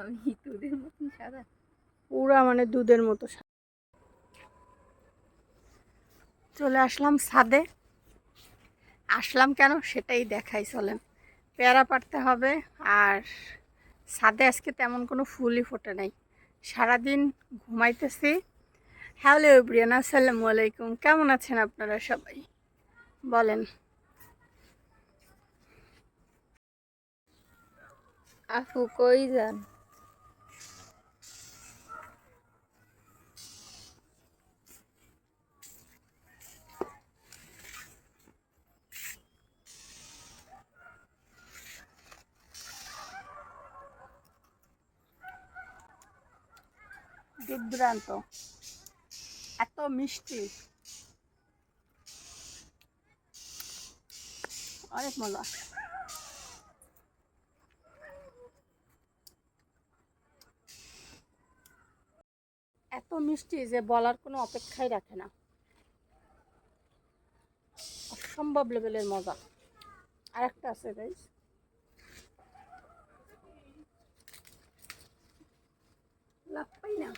আমি দুধের মতন সাদা। পুরা মানে দুধের মতো চলে আসলাম ছাদে। আসলাম কেন? সেটাই দেখাই চলেন। পেয়ারা পাড়তে হবে আর ছাদে আজকে তেমন কোনো ফুলই ফোটে নাই। সারাদিন ঘুমাইতেছি। হ্যালো এভরিয়ান আসসালামু আলাইকুম। কেমন আছেন আপনারা সবাই? বলেন। আপু কই যান? দুর্দান্ত এত মিষ্টি। অনেক মজা। এত মিষ্টি যে বলার কোনো অপেক্ষাই রাখে না। অসম্ভব লেভেলের মজা। আর একটা আছে গাইস লাভ পাই না।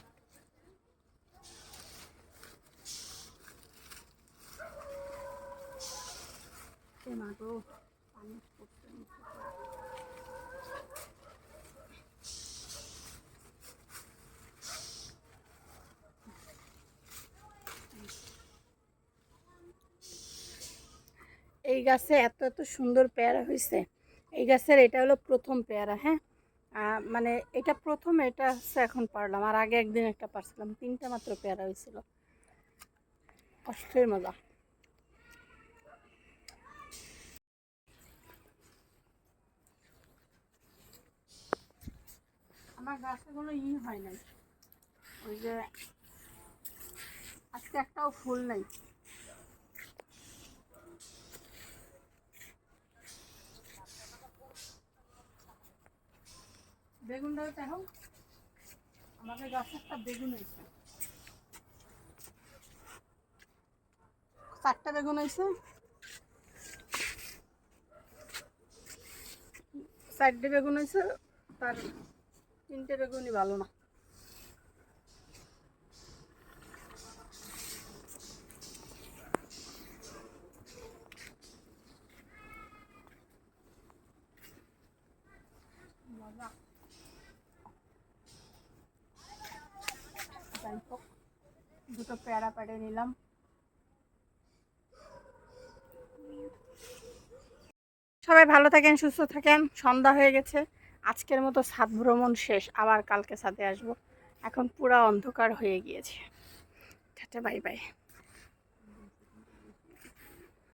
এই গাছে এত এত সুন্দর পেয়ারা হয়েছে এই গাছের এটা হলো প্রথম পেয়ারা হ্যাঁ? মানে এটা প্রথম, এটা হচ্ছে এখন পারলাম। আর আগে একদিন একটা পারছিলাম, তিনটা মাত্র পেয়ারা হয়েছিল কষ্টের মজা। আমার গাছে কোনো ই হয় নাই। ওই যে আজকে একটাও ফুল নাই। বেগুনটা দেখো, আমাদের গাছে একটা বেগুন হয়েছে। চারটা বেগুন হয়েছে। চারটে বেগুন হয়েছে, তার তিনটে বেগুনই ভালো না। দুটো পেয়ারা পেড়ে নিলাম। সবাই ভালো থাকেন, সুস্থ থাকেন, সন্ধ্যা হয়ে গেছে। আজকের মতো ছাদ ভ্রমণ শেষ, আবার কালকে ছাদে আসব। এখন পুরা অন্ধকার হয়ে গিয়েছে। Tata, bye bye.